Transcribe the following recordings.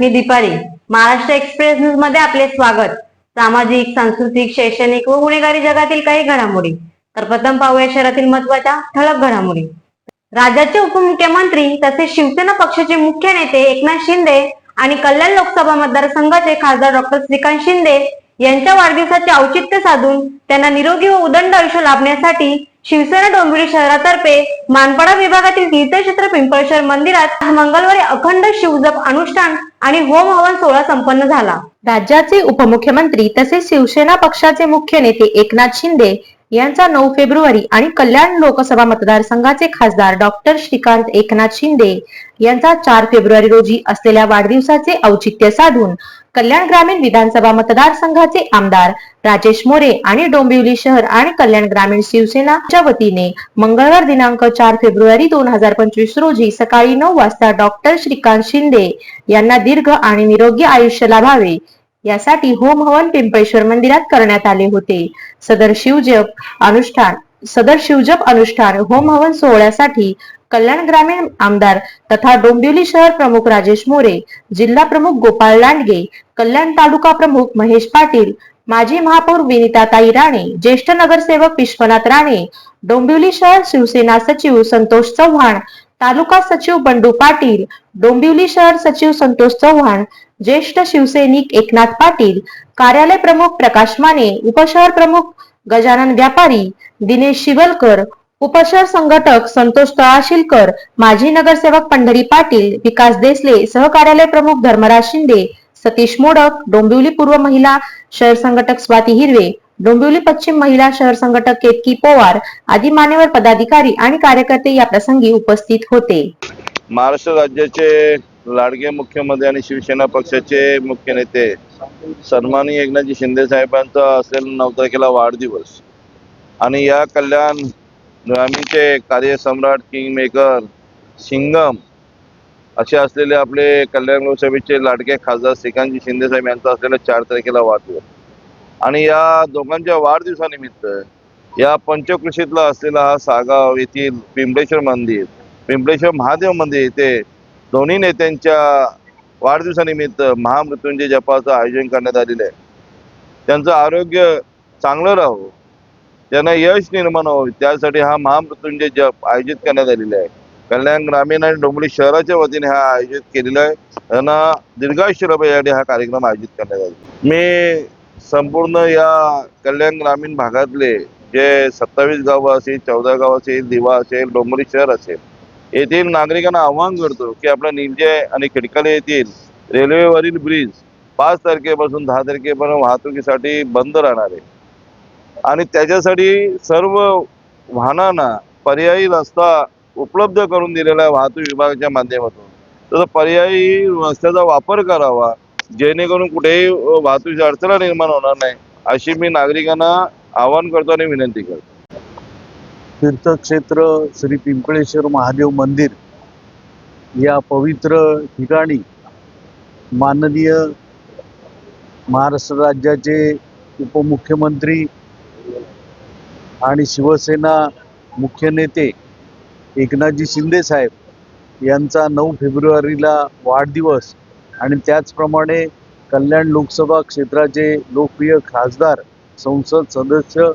मी Deepali. Maharashtra express न्यूजमध्ये आपले स्वागत. सामाजिक सांस्कृतिक शैक्षणिक व गुन्हेगारी जगातील काही घडामोडी. तर प्रथम पाहूया शहरातील महत्त्वाच्या ठळक घडामोडी. राज्याचे उपमुख्यमंत्री तसेच शिवसेना पक्षाचे मुख्य नेते एकनाथ शिंदे आणि कल्याण लोकसभा मतदारसंघाचे खासदार डॉक्टर श्रीकांत शिंदे यांच्या वाढदिवसाचे औचित्य साधून त्यांना निरोगी व उदंड आयुष्य लाभण्यासाठी शिवसेना डोंबिवली शहरातर्फे मानपाडा विभागातील तीर्थक्षेत्र पिंपळेश्वर मंदिरात मंगळवारी अखंड शिवजप अनुष्ठान आणि होम हवन सोहळा संपन्न झाला. राज्याचे उपमुख्यमंत्री तसेच शिवसेना पक्षाचे मुख्य नेते एकनाथ शिंदे यांचा नऊ फेब्रुवारी आणि कल्याण लोकसभा मतदारसंघाचे खासदार डॉक्टर श्रीकांत एकनाथ शिंदे यांचा चार फेब्रुवारी रोजी असलेल्या वाढदिवसाचे औचित्य साधून कल्याण ग्रामीण विधानसभा मतदारसंघाचे आमदार राजेश मोरे आणि डोंबिवली शहर आणि कल्याण ग्रामीण शिवसेनाच्या वतीने मंगळवार दिनांक चार फेब्रुवारी दोन हजार पंचवीस रोजी सकाळी नऊ वाजता डॉक्टर श्रीकांत शिंदे यांना दीर्घ आणि निरोगी आयुष्य लाभावे. यासाठी होम हवन पिंपळेश्वर मंदिरात करण्यात आले होते. सदर शिवजप अनुष्ठान सदर शिवजप अनुष्ठान होम हवन सोहळ्यासाठी कल्याण ग्रामीण आमदार तथा डोंबिवली शहर प्रमुख राजेश मोरे जिल्हा प्रमुख गोपाळ लांडगे कल्याण तालुका प्रमुख महेश पाटील माजी महापौर विनिताताई राणे ज्येष्ठ नगरसेवक विश्वनाथ राणे डोंबिवली शहर शिवसेना सचिव संतोष चव्हाण तालुका सचिव बंडू पाटील डोंबिवली शहर सचिव संतोष चव्हाण ज्येष्ठ शिवसैनिक एकनाथ पाटील कार्यालय प्रमुख प्रकाश माने उपशहर प्रमुख गजानन व्यापारी दिनेश शिवलकर उपशहर संघटक संतोष तळाशिलकर माजी नगरसेवक पंढरी पाटील विकास देसले सहकार्यालय प्रमुख धर्मराज शिंदे सतीश मोडक डोंबिवली पूर्व महिला शहर संघटक स्वाती हिरवे डोंबिवली पश्चिम महिला शहर संघटक केतकी पोवार आदी मान्यवर पदाधिकारी आणि कार्यकर्ते या प्रसंगी उपस्थित होते. महाराष्ट्र राज्याचे लाडगे मुख्यमंत्री आणि शिवसेना पक्षाचे मुख्य नेते सन्मानी एकनाथजी शिंदे साहेबांचा असलेला नऊ तारखेला वाढदिवस. आणि या कल्याण ग्रामीणचे कार्यसम्राट किंग मेकर सिंगम असे असलेले आपले कल्याण लोकसभेचे लाडके खासदार श्रीकांतजी शिंदे साहेब यांचा असलेला चार तारखेला वाढदिवस. आणि या दोघांच्या वाढदिवसानिमित्त या पंचकृषीतला असलेला हा सागाव येथील पिंपळेश्वर मंदिर पिंपळेश्वर महादेव मंदिर येथे दोन्ही नेत्यांच्या वाढदिवसानिमित्त महामृत्युंजय जपाचं आयोजन करण्यात आलेलं आहे. त्यांचं आरोग्य चांगलं राहो त्यांना यश निर्माण व्हावे त्यासाठी हा महामृत्युंजय जप आयोजित करण्यात आलेला आहे. कल्याण ग्रामीण आणि डोंबिवली शहराच्या वतीने हा आयोजित केलेला आहे. त्यांना दीर्घायुष्य यासाठी हा कार्यक्रम आयोजित करण्यात आला मी संपूर्ण या कल्याण ग्रामीण भागातले जे सत्तावीस गावं असेल चौदा गाव असेल दिवा असेल डोंगरी शहर असेल येथील नागरिकांना आवाहन करतो की आपल्या निलजे आणि खिडकाले येथील रेल्वेवरील ब्रिज पाच तारखेपासून दहा तारखेपर्यंत वाहतुकीसाठी बंद राहणार आहे. आणि त्याच्यासाठी सर्व वाहनांना पर्यायी रस्ता उपलब्ध करून दिलेला आहे वाहतूक विभागाच्या माध्यमातून. तसं पर्यायी रस्त्याचा वापर करावा. जेणेकरून कुठेही वाहतुकीची अडचण निर्माण होणार नाही अशी मी नागरिकांना आवाहन करतो आणि विनंती करतो. तीर्थक्षेत्र श्री पिंपळेश्वर महादेव मंदिर या पवित्र ठिकाणी माननीय महाराष्ट्र राज्याचे उपमुख्यमंत्री आणि शिवसेना मुख्य नेते एकनाथजी शिंदे साहेब यांचा नऊ फेब्रुवारीला वाढदिवस आणि त्याचप्रमाणे कल्याण लोकसभा क्षेत्राचे लोकप्रिय खासदार संसद सदस्य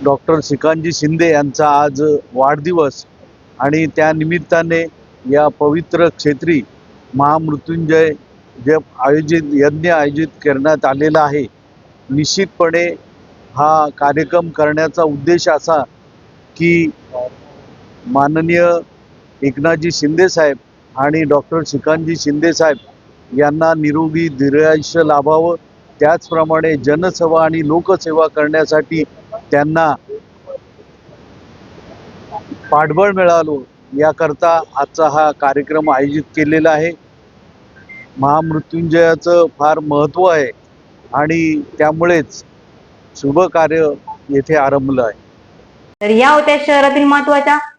डॉक्टर श्रीकांतजी शिंदे यांचा आज वाढदिवस आणि त्या निमित्ताने या पवित्र क्षेत्री महामृत्युंजय जप आयोजित यज्ञ आयोजित करण्यात आलेला आहे. निश्चितपणे हा कार्यक्रम करण्याचा उद्देश असा की माननीय एकनाथजी शिंदे साहेब आणि डॉक्टर श्रीकांतजी शिंदे साहेब यांना निरोगी दीर्घायुष्य लाभावं. त्याचप्रमाणे जनसेवा आणि लोकसेवा करण्यासाठी त्यांना पाठबळ मिळालो याकरता आजचा हा कार्यक्रम आयोजित केलेला आहे. महामृत्युंजयाचं फार महत्त्व आहे आणि त्यामुळेच शुभ कार्य येथे आरंभलं आहे. तर या होत्या शहरातील महत्त्वाच्या